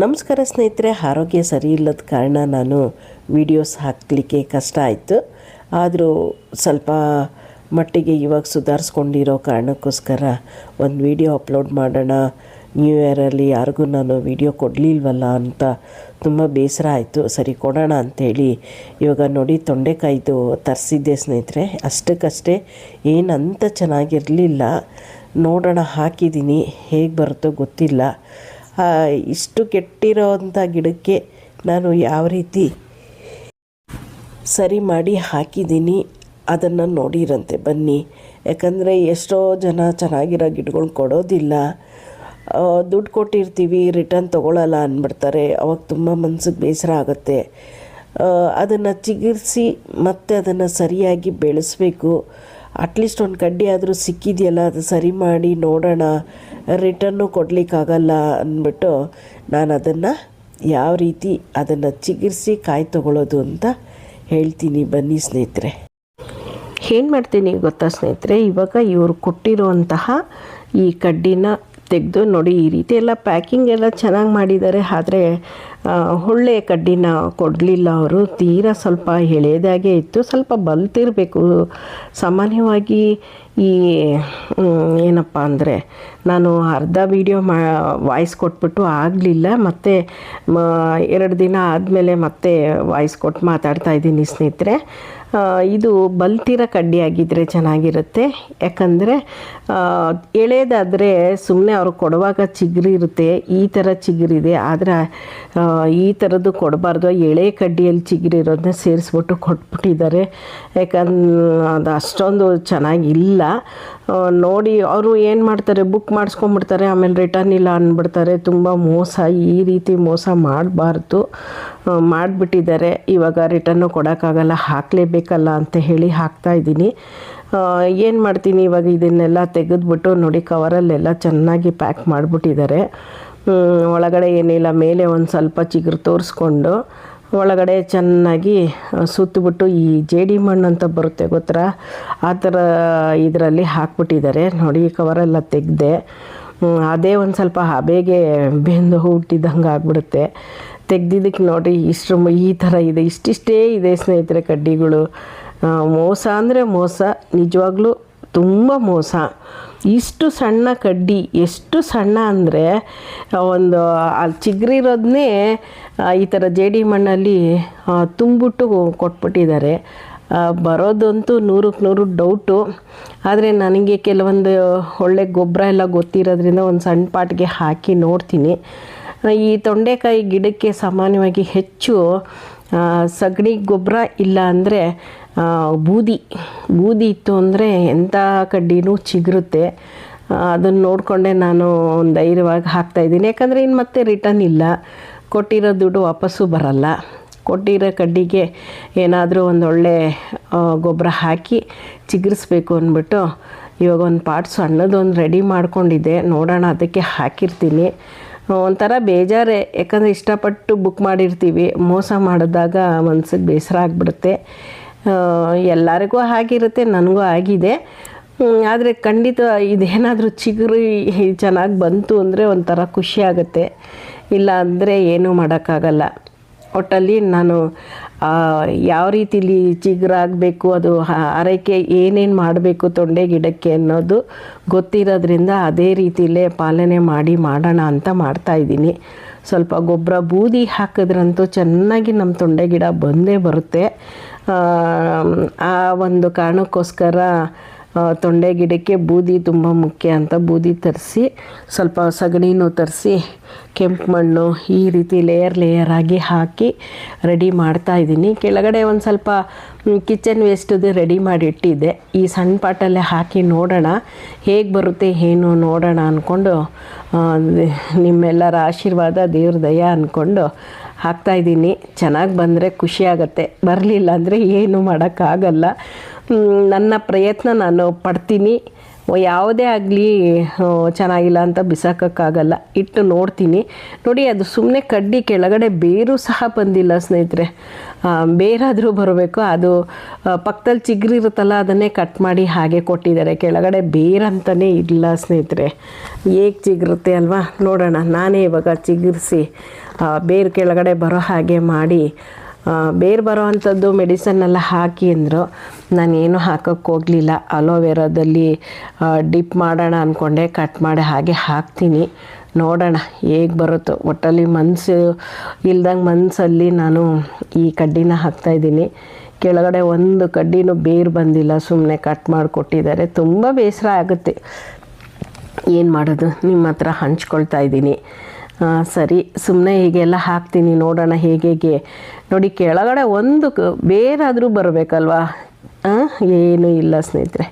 ನಮಸ್ಕಾರ ಸ್ನೇಹಿತರೆ, ಆರೋಗ್ಯ ಸರಿ ಇಲ್ಲದ ಕಾರಣ ನಾನು ವೀಡಿಯೋಸ್ ಹಾಕಲಿಕ್ಕೆ ಕಷ್ಟ ಆಯಿತು. ಆದರೂ ಸ್ವಲ್ಪ ಮಟ್ಟಿಗೆ ಇವಾಗ ಸುಧಾರಿಸ್ಕೊಂಡಿರೋ ಕಾರಣಕ್ಕೋಸ್ಕರ ಒಂದು ವಿಡಿಯೋ ಅಪ್ಲೋಡ್ ಮಾಡೋಣ. ನ್ಯೂ ಇಯರಲ್ಲಿ ಯಾರಿಗೂ ನಾನು ವಿಡಿಯೋ ಕೊಡಲಿಲ್ವಲ್ಲ ಅಂತ ತುಂಬ ಬೇಸರ ಆಯಿತು. ಸರಿ, ಕೊಡೋಣ ಅಂಥೇಳಿ ಇವಾಗ ನೋಡಿ ತೊಂಡೆಕಾಯ್ದು ತರಿಸಿದ್ದೆ ಸ್ನೇಹಿತರೆ. ಅಷ್ಟಕ್ಕಷ್ಟೇ ಏನಂತ ಚೆನ್ನಾಗಿರಲಿಲ್ಲ. ನೋಡೋಣ, ಹಾಕಿದ್ದೀನಿ. ಹೇಗೆ ಬರುತ್ತೋ ಗೊತ್ತಿಲ್ಲ. ಇಷ್ಟು ಕೆಟ್ಟಿರೋವಂಥ ಗಿಡಕ್ಕೆ ನಾನು ಯಾವ ರೀತಿ ಸರಿ ಮಾಡಿ ಹಾಕಿದ್ದೀನಿ, ಅದನ್ನು ನೋಡಿರಂತೆ, ಬನ್ನಿ. ಯಾಕಂದರೆ ಎಷ್ಟೋ ಜನ ಚೆನ್ನಾಗಿರೋ ಗಿಡಗಳು ಕೊಡೋದಿಲ್ಲ. ದುಡ್ಡು ಕೊಟ್ಟಿರ್ತೀವಿ ರಿಟರ್ನ್ ತೊಗೊಳಲ್ಲ ಅಂದ್ಬಿಡ್ತಾರೆ. ಅವಾಗ ತುಂಬ ಮನ್ಸಿಗೆ ಬೇಸರ ಆಗುತ್ತೆ. ಅದನ್ನು ಚಿಗಿರಿಸಿ ಮತ್ತೆ ಅದನ್ನು ಸರಿಯಾಗಿ ಬೆಳೆಸಬೇಕು. ಅಟ್ಲೀಸ್ಟ್ ಒಂದು ಕಡ್ಡಿ ಆದರೂ ಸಿಕ್ಕಿದೆಯಲ್ಲ, ಅದು ಸರಿ ಮಾಡಿ ನೋಡೋಣ ರಿಟರ್ನು ಕೊಡಲಿಕ್ಕಾಗಲ್ಲ ಅಂದ್ಬಿಟ್ಟು ನಾನು ಅದನ್ನು ಯಾವ ರೀತಿ ಅದನ್ನು ಚಿಗಿರಿಸಿ ಕಾಯಿ ತಗೊಳ್ಳೋದು ಅಂತ ಹೇಳ್ತೀನಿ ಬನ್ನಿ ಸ್ನೇಹಿತರೆ. ಏನು ಮಾಡ್ತೀನಿ ಗೊತ್ತಾ ಸ್ನೇಹಿತರೆ? ಇವಾಗ ಇವರು ಕೊಟ್ಟಿರುವಂತಹ ಈ ಕಡ್ಡಿನ ತೆಗೆದು ನೋಡಿ ಈ ರೀತಿ ಎಲ್ಲ ಪ್ಯಾಕಿಂಗ್ ಎಲ್ಲ ಚೆನ್ನಾಗಿ ಮಾಡಿದ್ದಾರೆ. ಆದರೆ ಒಳ್ಳೆಯ ಕಡ್ಡಿನ ಕೊಡಲಿಲ್ಲ ಅವರು. ತೀರಾ ಸ್ವಲ್ಪ ಎಳೆಯದಾಗೆ ಇತ್ತು. ಸ್ವಲ್ಪ ಬಲ್ತಿರಬೇಕು ಸಾಮಾನ್ಯವಾಗಿ ಈ ಏನಪ್ಪ ಅಂದರೆ, ನಾನು ಅರ್ಧ ವೀಡಿಯೋ ಮಾ ವಾಯ್ಸ್ ಕೊಟ್ಬಿಟ್ಟು ಆಗಲಿಲ್ಲ. ಮತ್ತು ಎರಡು ದಿನ ಆದಮೇಲೆ ಮತ್ತೆ ವಾಯ್ಸ್ ಕೊಟ್ಟು ಮಾತಾಡ್ತಾ ಇದ್ದೀನಿ ಸ್ನೇಹಿತರೆ. ಇದು ಬಲ್ತಿರ ಕಡ್ಡಿ ಆಗಿದ್ದರೆ ಚೆನ್ನಾಗಿರುತ್ತೆ. ಯಾಕಂದರೆ ಎಳೆದಾದರೆ ಸುಮ್ಮನೆ ಅವ್ರು ಕೊಡುವಾಗ ಚಿಗುರಿ ಇರುತ್ತೆ, ಈ ಥರ ಚಿಗುರಿದೆ. ಆದರೆ ಈ ಥರದ್ದು ಕೊಡಬಾರ್ದು. ಎಳೆ ಕಡ್ಡಿಯಲ್ಲಿ ಚಿಗುರಿರೋದನ್ನ ಸೇರಿಸ್ಬಿಟ್ಟು ಕೊಟ್ಬಿಟ್ಟಿದ್ದಾರೆ. ಯಾಕಂದ್ರೆ ಅದು ಅಷ್ಟೊಂದು ಚೆನ್ನಾಗಿಲ್ಲ. ನೋಡಿ, ಅವರು ಏನು ಮಾಡ್ತಾರೆ, ಬುಕ್ ಮಾಡಿಸ್ಕೊಂಬಿಡ್ತಾರೆ ಆಮೇಲೆ ರಿಟರ್ನ್ ಇಲ್ಲ ಅಂದ್ಬಿಡ್ತಾರೆ. ತುಂಬ ಮೋಸ, ಈ ರೀತಿ ಮೋಸ ಮಾಡಬಾರ್ದು. ಮಾಡಿಬಿಟ್ಟಿದ್ದಾರೆ. ಇವಾಗ ರಿಟರ್ನು ಕೊಡೋಕ್ಕಾಗಲ್ಲ, ಹಾಕಲೇಬೇಕಲ್ಲ ಅಂತ ಹೇಳಿ ಹಾಕ್ತಾ ಇದ್ದೀನಿ. ಏನು ಮಾಡ್ತೀನಿ ಇವಾಗ ಇದನ್ನೆಲ್ಲ ತೆಗೆದ್ಬಿಟ್ಟು ನೋಡಿ, ಕವರಲ್ಲೆಲ್ಲ ಚೆನ್ನಾಗಿ ಪ್ಯಾಕ್ ಮಾಡಿಬಿಟ್ಟಿದ್ದಾರೆ. ಒಳಗಡೆ ಏನಿಲ್ಲ, ಮೇಲೆ ಒಂದು ಸ್ವಲ್ಪ ಚಿಗುರು ತೋರಿಸ್ಕೊಂಡು ಒಳಗಡೆ ಚೆನ್ನಾಗಿ ಸುತ್ತಿಬಿಟ್ಟು ಈ ಜೇಡಿ ಮಣ್ಣು ಅಂತ ಬರುತ್ತೆ ಗೊತ್ತಾ? ಆ ಥರ ಇದರಲ್ಲಿ ಹಾಕ್ಬಿಟ್ಟಿದ್ದಾರೆ. ನೋಡಿ ಕವರೆಲ್ಲ ತೆಗೆದೆ ಅದೇ ಒಂದು ಸ್ವಲ್ಪ ಹಬೆಗೆ ಬೆಂದು ಹುಟ್ಟಿದಂಗೆ ಆಗ್ಬಿಡುತ್ತೆ ತೆಗ್ದಿದ್ದಕ್ಕೆ ನೋಡಿ ಇಷ್ಟು ಈ ಥರ ಇದೆ, ಇಷ್ಟಿಷ್ಟೇ ಇದೆ ಸ್ನೇಹಿತರೆ ಕಡ್ಡಿಗಳು. ಮೋಸ ಅಂದರೆ ಮೋಸ, ನಿಜವಾಗ್ಲೂ ತುಂಬ ಮೋಸ. ಇಷ್ಟು ಸಣ್ಣ ಕಡ್ಡಿ, ಎಷ್ಟು ಸಣ್ಣ ಅಂದರೆ ಒಂದು ಅಲ್ಲಿ ಚಿಗ್ರಿರೋದನ್ನೇ ಈ ಥರ ಜೇಡಿ ಮಣ್ಣಲ್ಲಿ ತುಂಬಿಟ್ಟು ಕೊಟ್ಬಿಟ್ಟಿದ್ದಾರೆ. ಬರೋದಂತೂ ನೂರಕ್ಕೆ ನೂರು ಡೌಟು. ಆದರೆ ನನಗೆ ಕೆಲವೊಂದು ಒಳ್ಳೆ ಗೊಬ್ಬರ ಎಲ್ಲ ಗೊತ್ತಿರೋದ್ರಿಂದ ಒಂದು ಸಣ್ಣ ಪಾಟ್ಗೆ ಹಾಕಿ ನೋಡ್ತೀನಿ. ಈ ತೊಂಡೆಕಾಯಿ ಗಿಡಕ್ಕೆ ಸಾಮಾನ್ಯವಾಗಿ ಹೆಚ್ಚು ಸಗಣಿ ಗೊಬ್ಬರ ಇಲ್ಲ ಅಂದರೆ ಬೂದಿ. ಬೂದಿ ಇತ್ತು ಅಂದರೆ ಎಂಥ ಕಡ್ಡಿನೂ ಚಿಗುರುತ್ತೆ. ಅದನ್ನು ನೋಡಿಕೊಂಡೆ ನಾನು ಒಂದು ಧೈರ್ಯವಾಗಿ ಹಾಕ್ತಾಯಿದ್ದೀನಿ ಯಾಕಂದರೆ ಇನ್ನು ಮತ್ತೆ ರಿಟರ್ನ್ ಇಲ್ಲ. ಕೊಟ್ಟಿರೋ ದುಡ್ಡು ವಾಪಸ್ಸು ಬರಲ್ಲ. ಕೊಟ್ಟಿರೋ ಕಡ್ಡಿಗೆ ಏನಾದರೂ ಒಂದು ಒಳ್ಳೆ ಗೊಬ್ಬರ ಹಾಕಿ ಚಿಗುರಿಸ್ಬೇಕು ಅಂದ್ಬಿಟ್ಟು ಇವಾಗ ಒಂದು ಪಾಟ್ ಸಣ್ಣದೊಂದು ರೆಡಿ ಮಾಡ್ಕೊಂಡಿದ್ದೆ. ನೋಡೋಣ, ಅದಕ್ಕೆ ಹಾಕಿರ್ತೀನಿ. ಒಂಥರ ಬೇಜಾರೇ. ಯಾಕಂದರೆ ಇಷ್ಟಪಟ್ಟು ಬುಕ್ ಮಾಡಿರ್ತೀವಿ. ಮೋಸ ಮಾಡಿದಾಗ ಮನ್ಸಿಗೆ ಬೇಸರ ಆಗಿಬಿಡುತ್ತೆ. ಎಲ್ಲರಿಗೂ ಆಗಿರುತ್ತೆ ನನಗೂ ಆಗಿದೆ. ಆದರೆ ಖಂಡಿತ ಇದೇನಾದರೂ ಚಿಗುರು ಚೆನ್ನಾಗಿ ಬಂತು ಅಂದರೆ ಒಂಥರ ಖುಷಿಯಾಗುತ್ತೆ ಇಲ್ಲ ಅಂದರೆ ಏನೂ ಮಾಡೋಕ್ಕಾಗಲ್ಲ. ಒಟ್ಟಲ್ಲಿ ನಾನು ಯಾವ ರೀತಿಲಿ ಚಿಗುರಾಗಬೇಕು ಅದು ಆರೈಕೆ ಏನೇನು ಮಾಡಬೇಕು ತೊಂಡೆ ಗಿಡಕ್ಕೆ ಅನ್ನೋದು ಗೊತ್ತಿರೋದ್ರಿಂದ ಅದೇ ರೀತಿಲೇ ಪಾಲನೆ ಮಾಡಿ ಮಾಡೋಣ ಅಂತ ಮಾಡ್ತಾಯಿದ್ದೀನಿ ಸ್ವಲ್ಪ ಗೊಬ್ಬರ ಬೂದಿ ಹಾಕಿದ್ರಂತೂ ಚೆನ್ನಾಗಿ ನಮ್ಮ ತೊಂಡೆ ಗಿಡ ಬಂದೇ ಬರುತ್ತೆ. ಆ, ಒಂದು ಕಾರಣಕ್ಕೋಸ್ಕರ ತೊಂಡೆ ಗಿಡಕ್ಕೆ ಬೂದಿ ತುಂಬ ಮುಖ್ಯ ಅಂತ ಬೂದಿ ತರಿಸಿ, ಸ್ವಲ್ಪ ಸಗಣಿನೂ ತರಿಸಿ, ಕೆಂಪು ಮಣ್ಣು ಈ ರೀತಿ ಲೇಯರ್ ಲೇಯರ್ ಆಗಿ ಹಾಕಿ ರೆಡಿ ಮಾಡ್ತಾ ಇದ್ದೀನಿ. ಕೆಳಗಡೆ ಒಂದು ಸ್ವಲ್ಪ ಕಿಚನ್ ವೇಸ್ಟದು ರೆಡಿ ಮಾಡಿ ಇಟ್ಟಿದ್ದೆ. ಈ ಸಣ್ಣ ಪಾಟಲ್ಲೇ ಹಾಕಿ ನೋಡೋಣ, ಹೇಗೆ ಬರುತ್ತೆ ಏನು ನೋಡೋಣ ಅಂದ್ಕೊಂಡು ನಿಮ್ಮೆಲ್ಲರ ಆಶೀರ್ವಾದ ದೇವ್ರ ದಯ ಅಂದ್ಕೊಂಡು ಹಾಕ್ತಾಯಿದ್ದೀನಿ ಚೆನ್ನಾಗಿ ಬಂದರೆ ಖುಷಿ ಆಗುತ್ತೆ. ಬರಲಿಲ್ಲ ಅಂದರೆ ಏನು ಮಾಡೋಕ್ಕಾಗಲ್ಲ. ನನ್ನ ಪ್ರಯತ್ನ ನಾನು ಪಡ್ತೀನಿ. ಯಾವುದೇ ಆಗಲಿ ಚೆನ್ನಾಗಿಲ್ಲ ಅಂತ ಬಿಸಾಕೋಕ್ಕಾಗಲ್ಲ. ಇಟ್ಟು ನೋಡ್ತೀನಿ. ನೋಡಿ, ಅದು ಸುಮ್ಮನೆ ಕಡ್ಡಿ ಕೆಳಗಡೆ ಬೇರು ಸಹ ಬಂದಿಲ್ಲ ಸ್ನೇಹಿತರೆ. ಬೇರಾದರೂ ಬರಬೇಕು. ಅದು ಪಕ್ಕದಲ್ಲಿ ಚಿಗ್ರಿರುತ್ತಲ್ಲ ಅದನ್ನೇ ಕಟ್ ಮಾಡಿ ಹಾಗೆ ಕೊಟ್ಟಿದ್ದಾರೆ. ಕೆಳಗಡೆ ಬೇರಂತಲೇ ಇಲ್ಲ ಸ್ನೇಹಿತರೆ. ಹೇಗೆ ಚಿಗುರುತ್ತೆ ಅಲ್ವಾ? ನೋಡೋಣ. ನಾನೇ ಇವಾಗ ಚಿಗುರಿಸಿ ಬೇರು ಕೆಳಗಡೆ ಬರೋ ಹಾಗೆ ಮಾಡಿ ಬೇರು ಬರೋ ಅಂಥದ್ದು ಮೆಡಿಸನ್ ಎಲ್ಲ ಹಾಕಿ ಅಂದರು. ನಾನೇನು ಹಾಕೋಕ್ಕೆ ಹೋಗಲಿಲ್ಲ. ಅಲೋವೆರಾದಲ್ಲಿ ಡಿಪ್ ಮಾಡೋಣ ಅಂದ್ಕೊಂಡೆ ಕಟ್ ಮಾಡಿ ಹಾಗೆ ಹಾಕ್ತೀನಿ. ನೋಡೋಣ ಹೇಗೆ ಬರುತ್ತೋ. ಒಟ್ಟಲ್ಲಿ ಮನಸ್ಸು ಇಲ್ದಂಗೆ ಮನಸ್ಸಲ್ಲಿ ನಾನು ಈ ಕಡ್ಡಿನ ಹಾಕ್ತಾಯಿದ್ದೀನಿ ಕೆಳಗಡೆ ಒಂದು ಕಡ್ಡಿನೂ ಬೇರು ಬಂದಿಲ್ಲ. ಸುಮ್ಮನೆ ಕಟ್ ಮಾಡಿಕೊಟ್ಟಿದ್ದಾರೆ ತುಂಬ ಬೇಸರ ಆಗುತ್ತೆ. ಏನು ಮಾಡೋದು? ನಿಮ್ಮ ಹತ್ರ ಹಂಚ್ಕೊಳ್ತಾ ಇದ್ದೀನಿ. ಸರಿ. ಸುಮ್ಮನೆ ಹೀಗೆಲ್ಲ ಹಾಕ್ತೀನಿ, ನೋಡೋಣ ಹೇಗೆ ಹೇಗೆ. ನೋಡಿ, ಕೆಳಗಡೆ ಒಂದು ಬೇರಾದರೂ ಬರಬೇಕಲ್ವಾ? ಏನೂ ಇಲ್ಲ ಸ್ನೇಹಿತರೆ.